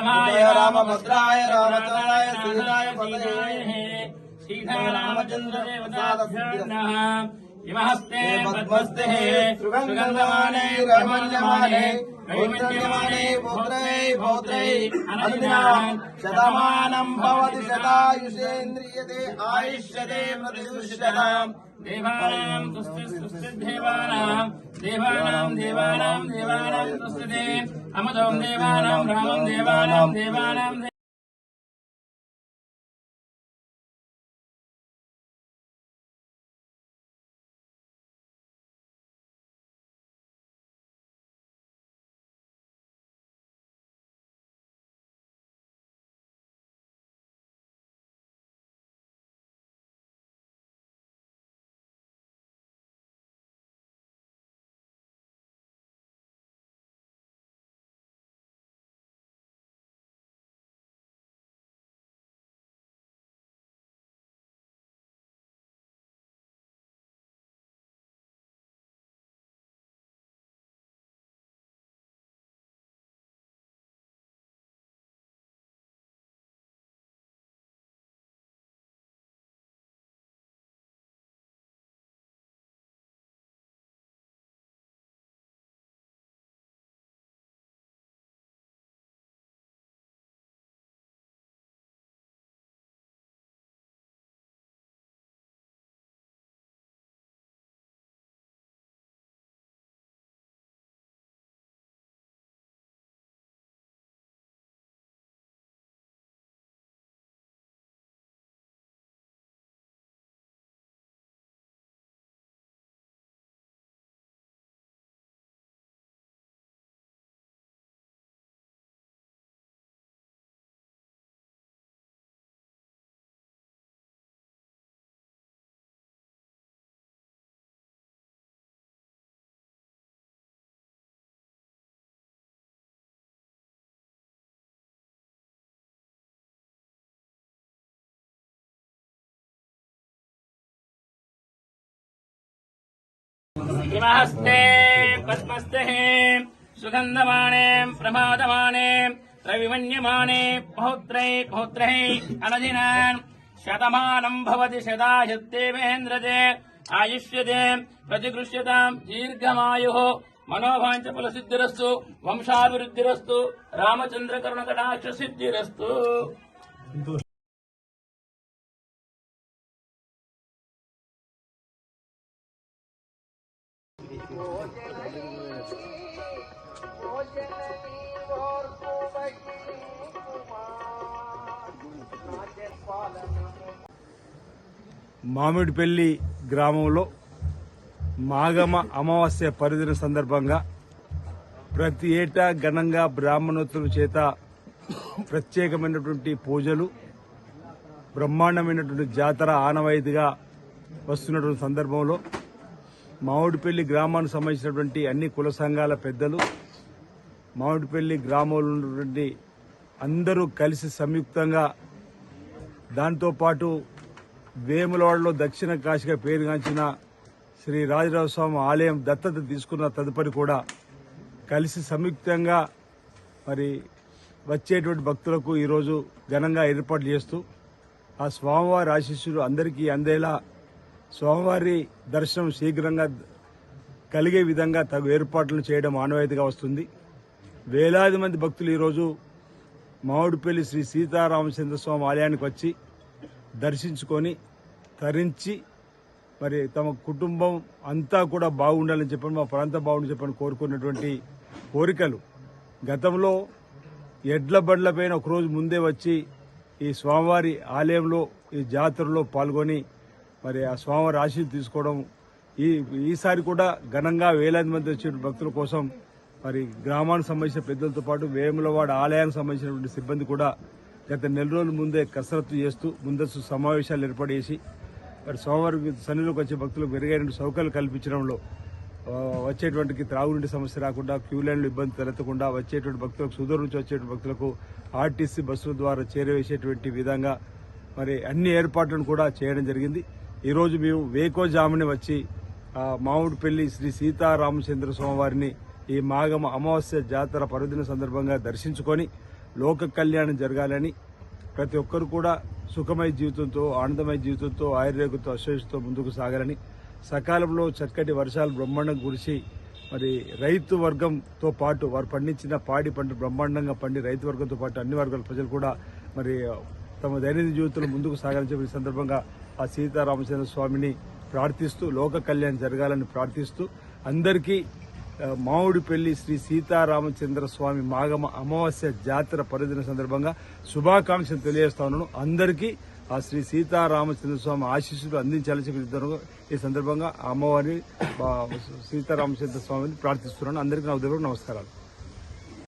రామభద్రాయ రామచంద్రాయ సీతాయ పతయే. శ్రీరామచంద్ర ఇమహస్తే పద్మస్తే సుగంధమానే రమణ్యమానే వైమన్యమానే పుత్రై పౌత్రై అనుదినాం శతమానం భవతి శతాయుషేంద్రియతే ఆయుష్యతే ప్రతిదుష్యతాం దేవానాం దేవానాం రామం దేవానాం దేవానాం they- ఇమహస్తే పద్మస్తే సుగంధమానే ప్రమాదమానే రవిమన్యమానే పౌత్రై పౌత్రై అనదినాన్ Shatamanam Bhavati శతాయత్తేవేంద్రతే ఆయుష్యతే ప్రతిగృష్యతాం దీర్ఘమాయు మనోభాంచ ఫల సిద్ధిరస్తు వంశాభివృద్ధిరస్తు రామచంద్ర కరుణ కటాక్ష సిద్ధిరస్తు మామిడిపల్లి గ్రామంలో మాగమ అమావాస్య పరిధిన సందర్భంగా ప్రతి ఏటా ఘనంగా బ్రాహ్మణోత్సవం చేత ప్రత్యేకమైనటువంటి పూజలు బ్రహ్మాండమైనటువంటి జాతర ఆనవాయితీగా వస్తున్నటువంటి సందర్భంలో మామిడిపల్లి గ్రామానికి సంబంధించినటువంటి అన్ని కుల సంఘాల పెద్దలు మామిడిపల్లి గ్రామంలో ఉన్నటువంటి అందరూ కలిసి సంయుక్తంగా దాంతోపాటు వేములవాడలో దక్షిణ కాశీగా పేరుగాంచిన శ్రీ రాజరాజస్వామి ఆలయం దత్తత తీసుకున్న తదుపరి కూడా కలిసి సంయుక్తంగా మరి వచ్చేటువంటి భక్తులకు ఈరోజు ఘనంగా ఏర్పాట్లు చేస్తూ ఆ స్వామివారి ఆశీస్సులు అందరికీ అందేలా స్వామివారి దర్శనం శీఘ్రంగా కలిగే విధంగా తగు ఏర్పాట్లు చేయడం ఆనవాయితీగా వస్తుంది. వేలాది మంది భక్తులు ఈరోజు మామిడిపల్లి శ్రీ సీతారామచంద్ర స్వామి ఆలయానికి వచ్చి దర్శించుకొని తరించి మరి తమ కుటుంబం అంతా కూడా బాగుండాలని చెప్పని మా ప్రాంతం బాగుండి చెప్పని కోరుకున్నటువంటి కోరికలు. గతంలో ఎడ్ల బండ్లపైన ఒకరోజు ముందే వచ్చి ఈ స్వామివారి ఆలయంలో ఈ జాతరలో పాల్గొని మరి ఆ స్వామివారి ఆశీస్సు తీసుకోవడం ఈ ఈసారి కూడా ఘనంగా వేలాది మంది వచ్చే భక్తుల కోసం మరి గ్రామానికి సంబంధించిన పెద్దలతో పాటు వేములవాడ ఆలయానికి సంబంధించినటువంటి సిబ్బంది కూడా గత నెల రోజుల ముందే కసరత్తు చేస్తూ ముందస్తు సమావేశాలు ఏర్పడేసి మరి సోమవారం సన్నిలోకి వచ్చే భక్తులకు మెరుగైన సౌకర్యాలు కల్పించడంలో వచ్చేటువంటి త్రాగునీటి సమస్య రాకుండా క్యూ లైన్లు ఇబ్బంది తలెత్తకుండా వచ్చేటువంటి భక్తులకు సుదూరం నుంచి వచ్చేటువంటి భక్తులకు ఆర్టీసీ బస్సుల ద్వారా చేరవేసేటువంటి విధంగా మరి అన్ని ఏర్పాట్లను కూడా చేయడం జరిగింది. ఈరోజు మేము వేకోజాముని వచ్చి మామిడిపల్లి శ్రీ సీతారామచంద్ర స్వామివారిని ఈ మాగమ అమావాస్య జాతర పర్వదిన సందర్భంగా దర్శించుకొని లోక కళ్యాణం జరగాలని ప్రతి ఒక్కరు కూడా సుఖమయ జీవితంతో ఆనందమయ జీవితంతో ఆయుర్వేదంతో అశ్వేషతో ముందుకు సాగాలని సకాలంలో చక్కటి వర్షాలు బ్రహ్మాండం కురిసి మరి రైతు వర్గంతో పాటు వారు పండించిన పాడి పంట బ్రహ్మాండంగా పండి రైతు వర్గంతో పాటు అన్ని వర్గాల ప్రజలు కూడా మరి తమ దైనందిన జీవితంలో ముందుకు సాగాలని చెప్పి ఈ సందర్భంగా ఆ సీతారామచంద్ర స్వామిని ప్రార్థిస్తూ లోక కళ్యాణం జరగాలని ప్రార్థిస్తూ అందరికీ మామిడిపల్లి శ్రీ సీతారామచంద్ర స్వామి మాగమ అమావాస్య జాతర పరిధిన సందర్భంగా శుభాకాంక్షలు తెలియజేస్తా ఉన్నాను. అందరికీ ఆ శ్రీ సీతారామచంద్ర స్వామి ఆశీస్సులు అందించాలని చెప్పి ఈ సందర్భంగా అమ్మవారి అమ్మవారిని సీతారామచంద్ర స్వామిని ప్రార్థిస్తున్నాను. అందరికీ నా ఉదయం నమస్కారాలు.